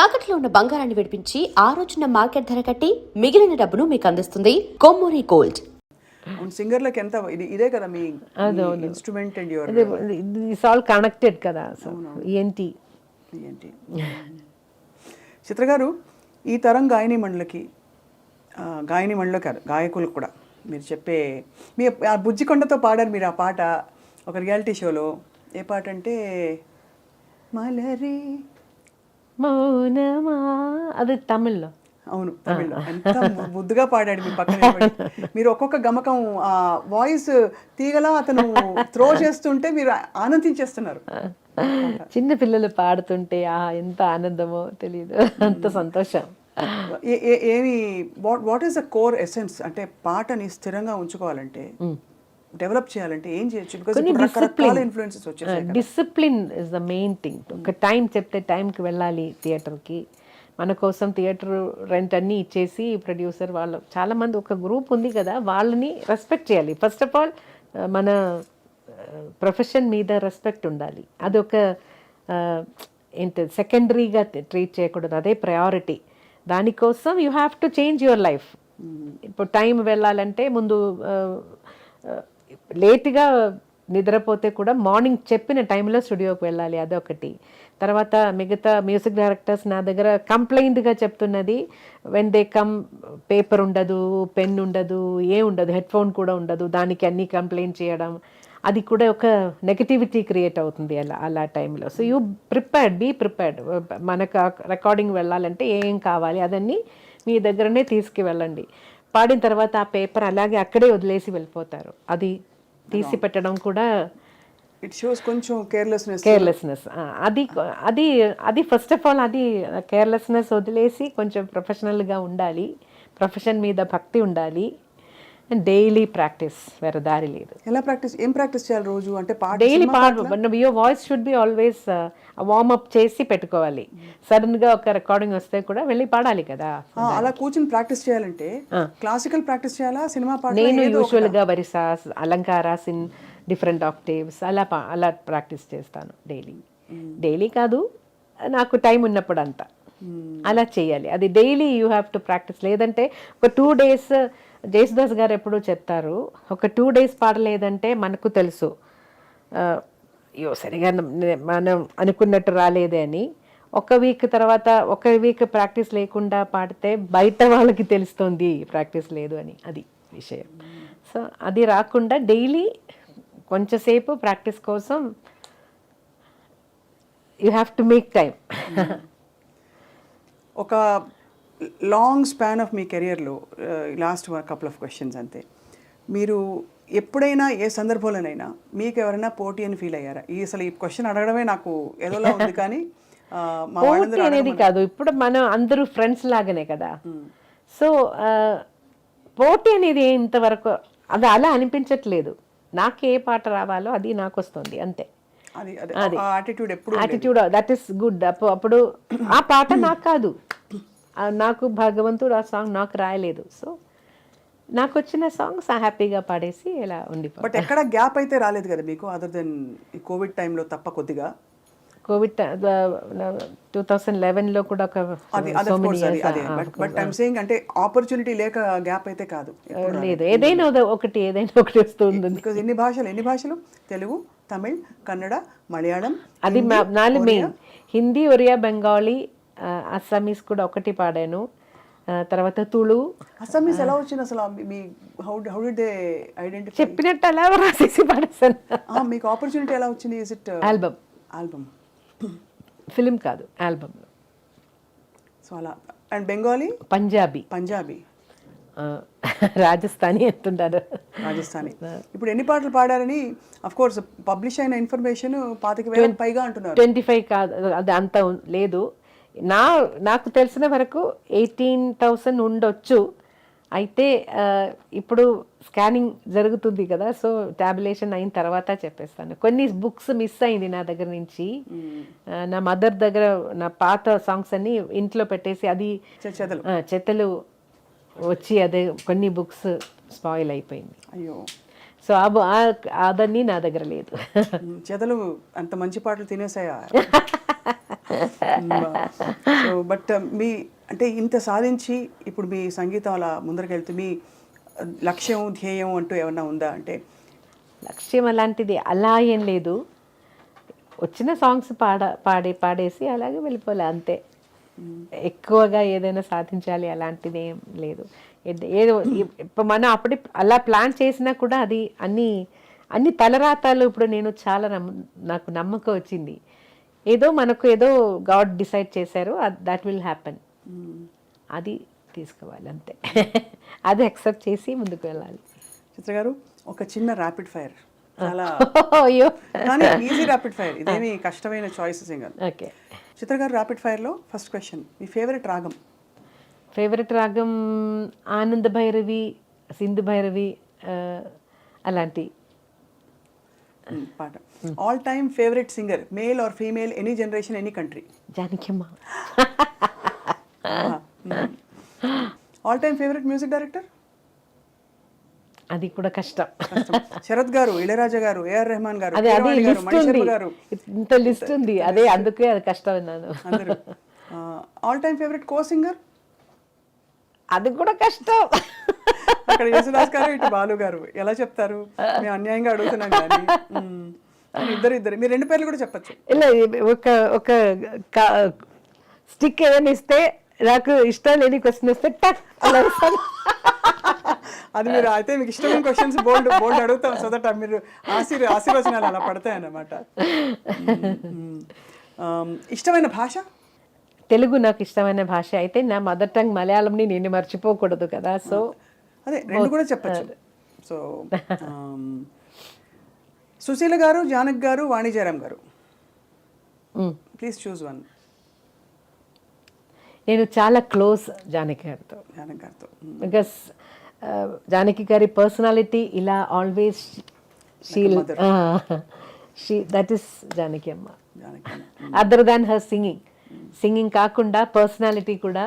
తాకట్లో ఉన్న బంగారాన్ని విడిపించి ఆ రోజున మార్కెట్ ధర కట్టి మిగిలిన డబ్బును మీకు అందిస్తుంది కొమ్మూరి గోల్డ్. సింగర్లకు ఎంత ఇది ఇదే కదా మీ instrument and your it's all connected కదా E సో ఏంటి ఏంటి చిత్ర గారు ఈ తరం గాయని మండలికి గాయని మండలి కాదు గాయకులకు కూడా మీరు చెప్పే మీ ఆ బుజ్జికొండతో పాడారు మీరు ఆ పాట ఒక రియాలిటీ షోలో. ఏ పాట అంటే మలరి మౌనమా? అది తమిళ్ళో. అవును తమిళ్ళో. ఎంత ముద్దుగా పాడాడు మీ పక్కన. మీరు ఒక్కొక్క గమకం ఆ వాయిస్ తీగలా అతను త్రో చేస్తుంటే మీరు ఆనందించేస్తున్నారు. చిన్న పిల్లలు పాడుతుంటే ఆ ఎంత ఆనందమో తెలియదు అంత సంతోషం. ఏమి what what is the core essence? అంటే పాటని స్థిరంగా ఉంచుకోవాలంటే డెవలప్ చేయాలంటే ఏం చేయొచ్చు? రకరకాల ఇన్ఫ్లుయెన్సెస్ వచ్చేసాయి. Discipline is the main thing ఒక టైం చెప్తే టైంకి వెళ్ళాలి థియేటర్కి మన కోసం థియేటర్ రెంట్ అన్నీ ఇచ్చేసి ప్రొడ్యూసర్ వాళ్ళు చాలామంది ఒక గ్రూప్ ఉంది కదా వాళ్ళని రెస్పెక్ట్ చేయాలి. ఫస్ట్ ఆఫ్ ఆల్ మన ప్రొఫెషన్ మీద రెస్పెక్ట్ ఉండాలి. అదొక ఏంటి సెకండరీగా ట్రీట్ చేయకూడదు. అదే ప్రయారిటీ దానికోసం you have to change your life ఇప్పుడు టైం వెళ్ళాలంటే ముందు లేట్గా నిద్రపోతే కూడా మార్నింగ్ చెప్పిన టైంలో స్టూడియోకి వెళ్ళాలి అదొకటి. తర్వాత మిగతా మ్యూజిక్ డైరెక్టర్స్ నా దగ్గర కంప్లైంట్గా చెప్తున్నది వెన్ దే కమ్ పేపర్ ఉండదు పెన్ ఉండదు ఏ ఉండదు హెడ్ ఫోన్ కూడా ఉండదు దానికి అన్ని కంప్లైంట్ చేయడం. అది కూడా ఒక నెగటివిటీ క్రియేట్ అవుతుంది అలా అలా టైంలో. So you prepared be prepared. మనకు రికార్డింగ్ వెళ్ళాలంటే ఏం కావాలి అదన్నీ మీ దగ్గరనే తీసుకువెళ్ళండి. పాడిన తర్వాత ఆ పేపర్ అలాగే అక్కడే వదిలేసి వెళ్ళిపోతారు. అది తీసి పెట్టడం కూడా ఇట్ షోస్ కొంచెం కేర్లెస్నెస్ కేర్లెస్నెస్ అది అది అది ఫస్ట్ ఆఫ్ ఆల్ అది కేర్లెస్నెస్ వదిలేసి కొంచెం ప్రొఫెషనల్గా ఉండాలి. ప్రొఫెషన్ మీద భక్తి ఉండాలి. డైలీ ప్రాక్టీస్ వేరే దారి లేదు. ఎలా ప్రాక్టీస్ ఏం ప్రాక్టీస్ చేయాలి రోజు? అంటే డైలీ పాడు your voice should be always warm up చేసి పెట్టుకోవాలి. సడన్గా ఒక రికార్డింగ్ వస్తే కూడా వెళ్ళి పాడాలి కదా. అలా కూర్చుని ప్రాక్టీస్ చేయాలంటే క్లాసికల్ ప్రాక్టీస్ చేయాలా సినిమా పాట నేను యూజువల్గా వరిసాస్ అలంకారాస్ ఇన్ డిఫరెంట్ ఆక్టేవ్స్ అలా అలా ప్రాక్టీస్ చేస్తాను డైలీ డైలీ కాదు నాకు టైం ఉన్నప్పుడు అంతా అలా చేయాలి. అది daily you have to practice లేదంటే ఒక టూ డేస్ జేసుదాస్ గారు ఎప్పుడూ చెప్తారు ఒక టూ డేస్ పాడలేదంటే మనకు తెలుసు. అయ్యో సరిగా మనం అనుకున్నట్టు రాలేదే అని. ఒక వీక్ తర్వాత ఒక వీక్ ప్రాక్టీస్ లేకుండా పాడితే బయట వాళ్ళకి తెలుస్తుంది ప్రాక్టీస్ లేదు అని అది విషయం. సో అది రాకుండా డైలీ కొంచెంసేపు ప్రాక్టీస్ కోసం you have to make time ఒక లాంగ్ స్పాన్ ఆఫ్ మీ కెరియర్లో లాస్ట్ కపుల్ ఆఫ్ క్వశ్చన్స్ అంతే. మీరు ఎప్పుడైనా ఏ సందర్భంలోనైనా మీకు ఎవరైనా పోటీ అని ఫీల్ అయ్యారా? ఈ అసలు ఈ క్వశ్చన్ అడగడమే నాకు ఏదోలా ఉంది కానీ మా పోటీ అనేది కాదు. ఇప్పుడు మనం అందరూ ఫ్రెండ్స్ లాగానే కదా. సో పోటీ అనేది ఇంతవరకు అది అలా అనిపించట్లేదు. నాకు ఏ పాట రావాలో అది నాకు వస్తుంది అంతే. అది అది యాటిట్యూడ్ దట్ ఈస్ గుడ్ అప్పుడు అప్పుడు ఆ పాట నాకు కాదు. నాకు భగవంతుడు ఆ సాంగ్ నాకు రాయలేదు. సో నాకు వచ్చిన సాంగ్స్ హ్యాపీగా పాడేసి ఇలా ఉండిపో బట్ ఎక్కడ గ్యాప్ అయితే రాలేదు కదా మీకు అదర్ దెన్ ఈ కోవిడ్ టైంలో తప్ప కొద్దిగా? కోవిడ్ టూ థౌసండ్ లెవెన్లో కూడా ఒక బట్ ఐమ్ సేయింగ్ అంటే ఆపర్చునిటీ లేక గ్యాప్ అయితే కాదు. లేదు. ఏదైనా ఒక- ఒకటి ఏదైనా ఒకటి వస్తుంది బికాజ్ ఎన్ని భాషలు ఎన్ని భాషలు? తెలుగు తమిళ్ కన్నడ మలయాళం అది నాలుగు మెయిన్ హిందీ ఒరియా బెంగాలీ అస్సామీస్ కూడా ఒకటి పాడాను. తర్వాత తుళు. అస్సామీస్ ఎలా వచ్చింది అసలు? మీ- how how did they identify చెప్పినట్టు అలా రాసేసి పాడేసాను మీకు ఆపర్చునిటీ ఎలా వచ్చింది? Is it album album film కాదు ఆల్బమ్ సో అలా. అండ్ బెంగాలీ పంజాబీ పంజాబీ రాజస్థానీ ఎంతుంటారు రాజస్థానీ. ఇప్పుడు ఎన్ని పాటలు పాడారని అఫ్ కోర్స్ పబ్లిష్ అయిన ఇన్ఫర్మేషన్ పాతిక వేలకు పైగా అంటున్నారు. ట్వంటీ ఫైవ్ కాదు అది అంత లేదు. నా నాకు తెలిసిన వరకు ఎయిటీన్ థౌసండ్ ఉండొచ్చు. అయితే ఇప్పుడు స్కానింగ్ జరుగుతుంది కదా సో టాబ్యులేషన్ అయిన తర్వాత చెప్పేస్తాను. కొన్ని బుక్స్ మిస్ అయింది నా దగ్గర నుంచి. నా మదర్ దగ్గర నా పాత సాంగ్స్ అన్ని ఇంట్లో పెట్టేసి అది చెత్తలు వచ్చి అదే కొన్ని బుక్స్ స్పాయిల్ అయిపోయింది. అయ్యో. సో అదన్నీ నా దగ్గర లేదు. చెదలు అంత మంచి పాటలు తినేసాయా? సో బట్ uh, మీ అంటే ఇంత సాధించి ఇప్పుడు మీ సంగీతం అలా ముందరకెళ్తూ మీ uh, లక్ష్యం ధ్యేయం అంటూ ఏమన్నా ఉందా? అంటే లక్ష్యం అలాంటిది అలా ఏం లేదు. వచ్చిన సాంగ్స్ పాడ పాడే పాడేసి అలాగే వెళ్ళిపోలే అంతే. ఎక్కువగా ఏదైనా సాధించాలి అలాంటిది ఏం లేదు. ఏదో ఇప్పుడు మనం అప్పటి అలా ప్లాన్ చేసినా కూడా అది అన్ని అన్ని తలరాతాలు ఇప్పుడు నేను చాలా నమ్మ నాకు నమ్మకం వచ్చింది. ఏదో మనకు ఏదో గాడ్ డిసైడ్ చేశారు దట్ విల్ హ్యాపెన్ అది తీసుకోవాలి అంతే. అది అక్సెప్ట్ చేసి ముందుకు వెళ్ళాలి. చిత్ర గారు ఒక చిన్న ర్యాపిడ్ ఫైర్ చాలా అయ్యో. కానీ ఈజీ ర్యాపిడ్ ఫైర్ ఇదేమి కష్టమైన చాయిసెస్ ఏం కాదు. ఓకే. చిత్ర గారు ర్యాపిడ్ ఫైర్లో ఫస్ట్ క్వశ్చన్ మీ ఫేవరెట్ రాగం? ఫేవరెట్ రాగం ఆనంద భైరవి సింధు భైరవి అలాంటి పాట all time favourite singer male or female any generation any country జానకిమ్మ all time favourite music director అది కూడా కష్టం. శరత్ గారు ఇళయరాజా గారు ఏఆర్ రెహమాన్ గారు అదే అది లిస్ట్ ఉంది. ఇంత లిస్ట్ ఉంది. అదే అందుకే అది కష్టం అన్నాను. All time favourite co singer అది కూడా కష్టం. అక్కడ యేసుదాస్ గారు ఇటు బాలు గారు ఎలా చెప్తారు? మేము అన్యాయంగా అడుగుతున్నాం కానీ. ఇద్దరు ఇద్దరు. మీరు రెండు పేర్లు కూడా చెప్పచ్చు. ఇలా ఒక ఒక స్టిక్ ఏదైనా ఇస్తే నాకు ఇష్టం లేని క్వశ్చన్ ఇస్తే టక్ అలా. అది మీరు అయితే మీకు ఇష్టమైన క్వశ్చన్స్ బోల్డ్ బోల్డ్ అడుగుతాం సో దట్ మీరు ఆశీర్ ఆశీర్వచనాలు అలా పడతాయి అన్నమాట ఇష్టమైన భాష? తెలుగు నాకు ఇష్టమైన భాష అయితే నా మదర్ టంగ్ మలయాళంని నేను మర్చిపోకూడదు కదా. సో అదే రెండు కూడా చెప్పచ్చు. సో సుశీల గారు జానక్ గారు వాణిజ్యరామ్ గారు. ప్లీజ్ చూస్ వన్ నేను చాలా క్లోజ్ జానకి గారితో. జానక్ గారితో. బికాస్ జానకి గారి పర్సనాలిటీ ఇలా always she she that is Janaki అమ్మ. Other than her singing singing కాకుండా పర్సనాలిటీ కూడా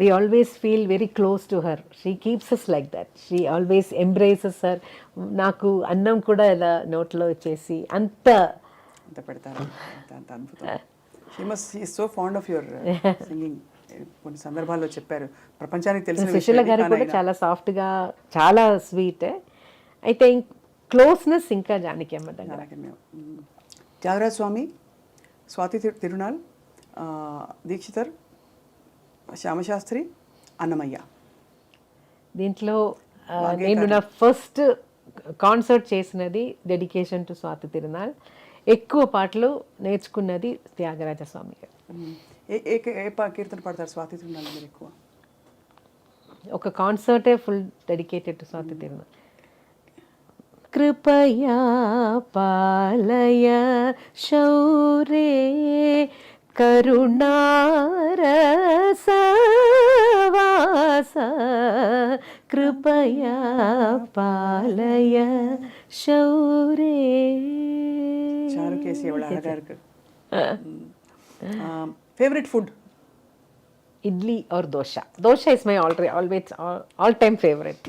we always feel very close to her she keeps us like that she always embraces her నాకు అన్నం కూడా ఇలా నోట్లో వచ్చేసి అంత అంత పెడతారు. అంత అద్భుతం. So fond of your singing కొన్ని సందర్భాల్లో చెప్పారు. ప్రపంచానికి తెలిసిన సుశీల గారు కూడా చాలా సాఫ్ట్గా చాలా స్వీట్ అయితే క్లోజ్నెస్ ఇంకా జానకి అమ్మ త్యాగరాజ స్వామి స్వాతి తిరు- తిరునాల్ దీక్షితర్ శ్యామశాస్త్రి అన్నమయ్య. దీంట్లో నేను నా ఫస్ట్ కాన్సర్ట్ చేసినది డెడికేషన్ టు స్వాతి తిరునాల్ ఎక్కువ పాటలు నేర్చుకున్నది త్యాగరాజ స్వామి గారు. ఏ కీర్తన పాడతారు స్వాతి తిరునాల్ మీరు ఎక్కువ? ఒక కాన్సర్టే full dedicated to Swathi Thirunal కృపయా పాలయ శౌరే கருணாரசவாச कृपया பாலய ஷௌரே. சாருகேசி எவ்வளோ அழகாக இருக்கு. Favourite food idli or dosa dosa is my already always all time favourite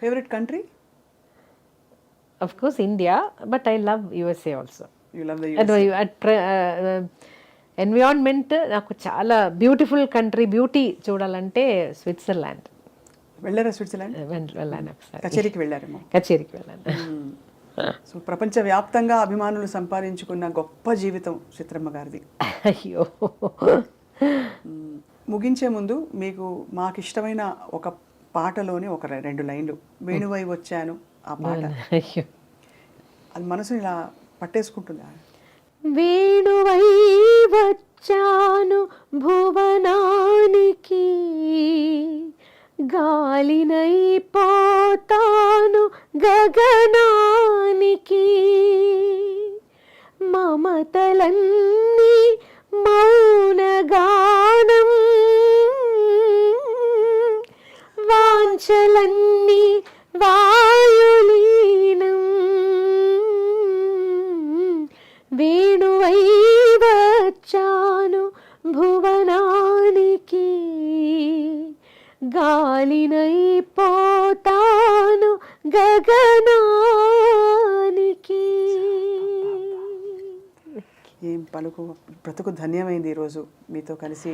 favourite country of course India but I love USA also you love the USA environment నాకు చాలా బ్యూటిఫుల్ కంట్రీ బ్యూటీ చూడాలంటే Switzerland వెళ్ళారా Switzerland వెళ్ళాను ఒకసారి. కచేరీకి వెళ్ళారేమో కచేరికి వెళ్ళాను. So ప్రపంచవ్యాప్తంగా అభిమానులు సంపాదించుకున్న గొప్ప జీవితం చిత్రమ్మ గారిది. అయ్యో. మ్మ్. ముగించే ముందు మీకు మాకు ఇష్టమైన ఒక పాటలోని ఒక రెండు లైన్లు. వేణువై వచ్చాను ఆ పాట. అయ్యో. అది మనసుని ఇలా పట్టేసుకుంటుంది? వేణువై వచ్చాను భువనానికి. గాలినై పోతాను గగనాని. భువనానికి గాలినై పోతాను గగనానికి. ఏం పలుకు బ్రతుకు ధన్యమైంది ఈరోజు మీతో కలిసి